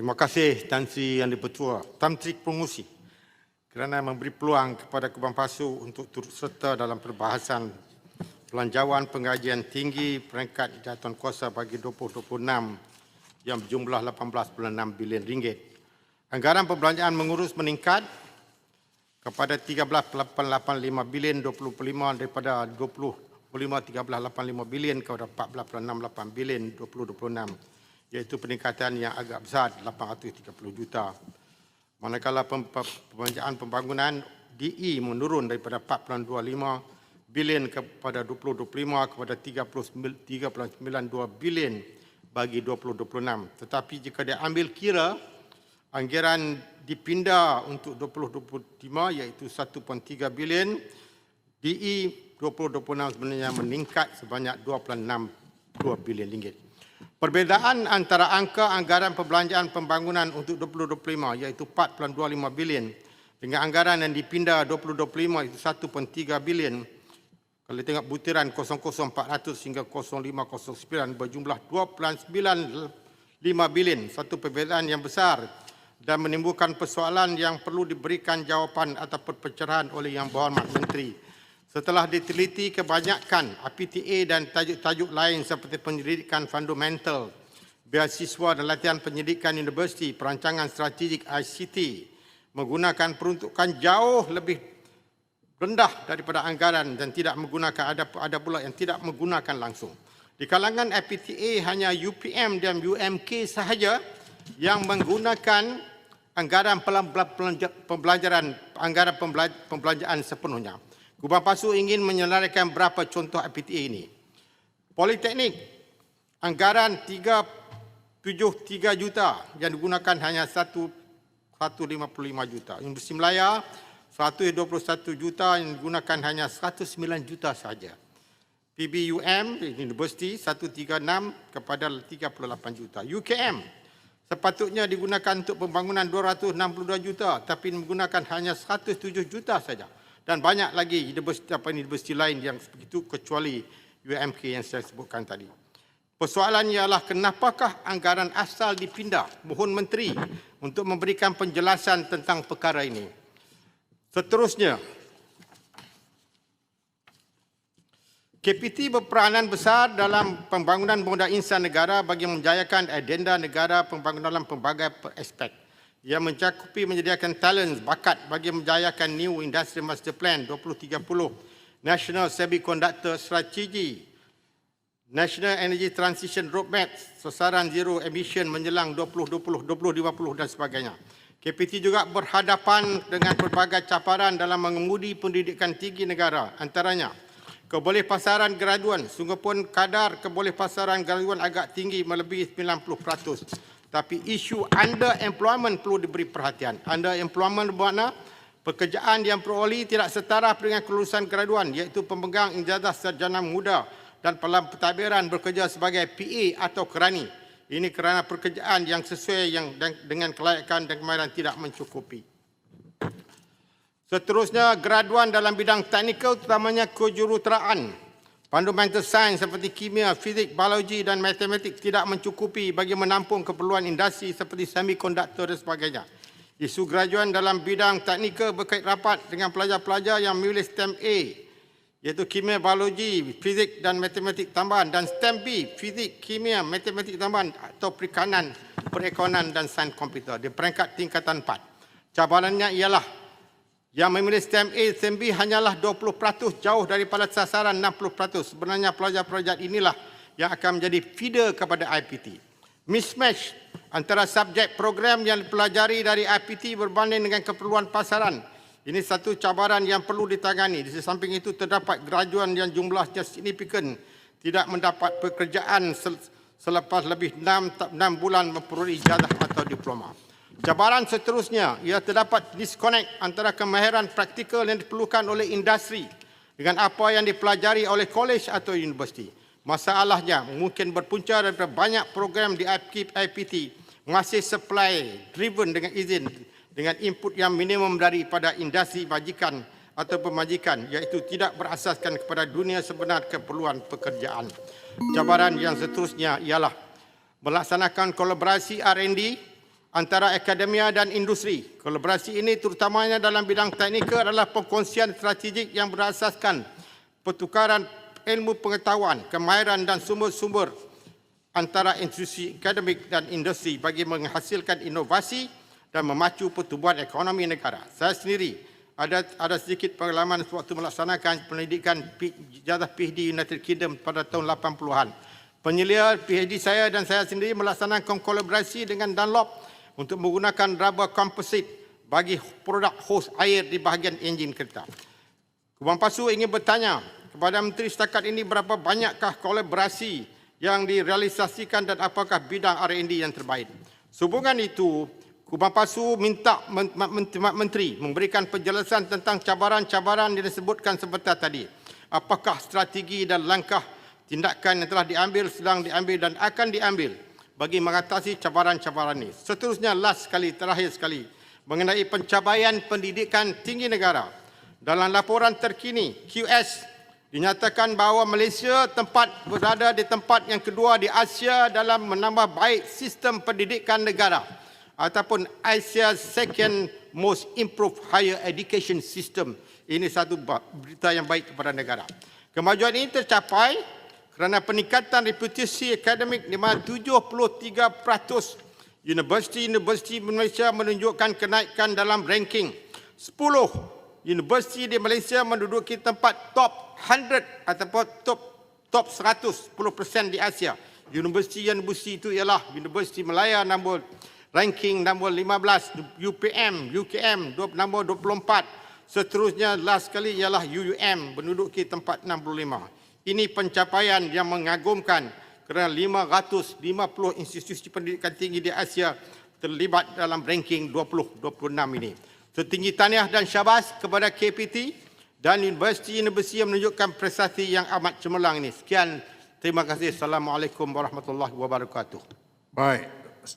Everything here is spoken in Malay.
Terima kasih Tan Sri Yang Dipertua, Tan Sri Pengusi kerana memberi peluang kepada Kubang Pasu untuk turut serta dalam perbahasan Belanjawan Pengajian Tinggi Peringkat Jatuhan Kuasa bagi 2026 yang berjumlah 18.6 bilion ringgit. Anggaran perbelanjaan mengurus meningkat kepada 13.885 bilion 2025 daripada 20 13.85 bilion kepada 14.68 bilion 2026 iaitu peningkatan yang agak besar 830 juta. Manakala pembelanjaan pembangunan DE menurun daripada 4.25 bilion kepada 2025 kepada 39.92 bilion bagi 2026. Tetapi jika dia ambil kira anggaran dipindah untuk 2025 iaitu 1.3 bilion, DE 2026 sebenarnya meningkat sebanyak 2.62 bilion ringgit. Perbezaan antara angka anggaran perbelanjaan pembangunan untuk 2025 iaitu 4.25 bilion dengan anggaran yang dipindah 2025 itu 1.3 bilion. Kalau tengok butiran 00400 hingga 0509 berjumlah 2.95 bilion. Satu perbezaan yang besar dan menimbulkan persoalan yang perlu diberikan jawapan ataupun pencerahan oleh Yang Berhormat Menteri. Setelah diteliti kebanyakan APTA dan tajuk-tajuk lain seperti penyelidikan fundamental, beasiswa dan latihan penyidikan universiti, perancangan strategik ICT, menggunakan peruntukan jauh lebih rendah daripada anggaran dan tidak menggunakan ada ada pula yang tidak menggunakan langsung. Di kalangan APTA hanya UPM dan UMK sahaja yang menggunakan anggaran pembelajaran anggaran pembelanjaan sepenuhnya. Kubang Pasu ingin menyelarakan berapa contoh APTA ini. Politeknik, anggaran 373 juta yang digunakan hanya 155 juta. Universiti Melaya, 121 juta yang digunakan hanya 109 juta saja. PBUM, Universiti, 136 kepada 38 juta. UKM, sepatutnya digunakan untuk pembangunan 262 juta tapi menggunakan hanya 107 juta saja dan banyak lagi universiti apa universiti lain yang begitu kecuali UMK yang saya sebutkan tadi. Persoalan ialah kenapakah anggaran asal dipindah? Mohon menteri untuk memberikan penjelasan tentang perkara ini. Seterusnya, KPT berperanan besar dalam pembangunan modal insan negara bagi menjayakan agenda negara pembangunan dalam pelbagai aspek yang mencakupi menyediakan talent bakat bagi menjayakan New Industry Master Plan 2030, National Semiconductor Strategy, National Energy Transition Roadmap, sasaran zero emission menjelang 2020, 2050 dan sebagainya. KPT juga berhadapan dengan pelbagai caparan dalam mengemudi pendidikan tinggi negara. Antaranya, keboleh pasaran graduan. Sungguh pun kadar keboleh pasaran graduan agak tinggi melebihi 90%. Tapi isu underemployment perlu diberi perhatian. Underemployment bermakna pekerjaan yang peroleh tidak setara dengan kelulusan graduan iaitu pemegang ijazah sarjana muda dan dalam pentadbiran bekerja sebagai PA atau kerani. Ini kerana pekerjaan yang sesuai yang dengan kelayakan dan kemahiran tidak mencukupi. Seterusnya, graduan dalam bidang teknikal terutamanya kejuruteraan Fundamental science seperti kimia, fizik, biologi dan matematik tidak mencukupi bagi menampung keperluan industri seperti semikonduktor dan sebagainya. Isu graduan dalam bidang teknikal berkait rapat dengan pelajar-pelajar yang memilih STEM A iaitu kimia, biologi, fizik dan matematik tambahan dan STEM B, fizik, kimia, matematik tambahan atau perikanan, perekonomian dan sains komputer di peringkat tingkatan 4. Cabarannya ialah yang memilih STEM A, STEM B hanyalah 20% jauh daripada sasaran 60%. Sebenarnya pelajar-pelajar inilah yang akan menjadi feeder kepada IPT. Mismatch antara subjek program yang dipelajari dari IPT berbanding dengan keperluan pasaran. Ini satu cabaran yang perlu ditangani. Di samping itu terdapat graduan yang jumlahnya signifikan tidak mendapat pekerjaan selepas lebih 6, 6 bulan memperoleh ijazah atau diploma. Cabaran seterusnya ia terdapat disconnect antara kemahiran praktikal yang diperlukan oleh industri dengan apa yang dipelajari oleh kolej atau universiti. Masalahnya mungkin berpunca daripada banyak program di IPT masih supply driven dengan izin dengan input yang minimum daripada industri majikan atau pemajikan iaitu tidak berasaskan kepada dunia sebenar keperluan pekerjaan. Cabaran yang seterusnya ialah melaksanakan kolaborasi R&D antara akademia dan industri. Kolaborasi ini terutamanya dalam bidang teknikal adalah perkongsian strategik yang berasaskan pertukaran ilmu pengetahuan, kemahiran dan sumber-sumber antara institusi akademik dan industri bagi menghasilkan inovasi dan memacu pertumbuhan ekonomi negara. Saya sendiri ada ada sedikit pengalaman sewaktu melaksanakan pendidikan jazah PhD United Kingdom pada tahun 80-an. Penyelia PhD saya dan saya sendiri melaksanakan kolaborasi dengan Dunlop untuk menggunakan rubber composite bagi produk hos air di bahagian enjin kereta. Kubang Pasu ingin bertanya kepada Menteri setakat ini berapa banyakkah kolaborasi yang direalisasikan dan apakah bidang R&D yang terbaik. Sehubungan itu, Kubang Pasu minta men- men- Menteri memberikan penjelasan tentang cabaran-cabaran yang disebutkan sebentar tadi. Apakah strategi dan langkah tindakan yang telah diambil, sedang diambil dan akan diambil bagi mengatasi cabaran-cabaran ini. Seterusnya, last sekali, terakhir sekali, mengenai pencapaian pendidikan tinggi negara. Dalam laporan terkini, QS dinyatakan bahawa Malaysia tempat berada di tempat yang kedua di Asia dalam menambah baik sistem pendidikan negara ataupun Asia second most improved higher education system. Ini satu berita yang baik kepada negara. Kemajuan ini tercapai kerana peningkatan reputasi akademik di mana 73% universiti-universiti Malaysia menunjukkan kenaikan dalam ranking. 10 universiti di Malaysia menduduki tempat top 100 ataupun top top 100 10% di Asia. Universiti-universiti itu ialah Universiti Malaya nombor ranking nombor 15, UPM, UKM nombor 24. Seterusnya last sekali ialah UUM menduduki tempat 65. Ini pencapaian yang mengagumkan kerana 550 institusi pendidikan tinggi di Asia terlibat dalam ranking 20-26 ini. Setinggi tahniah dan syabas kepada KPT dan universiti-universiti yang menunjukkan prestasi yang amat cemerlang ini. Sekian, terima kasih. Assalamualaikum warahmatullahi wabarakatuh. Baik.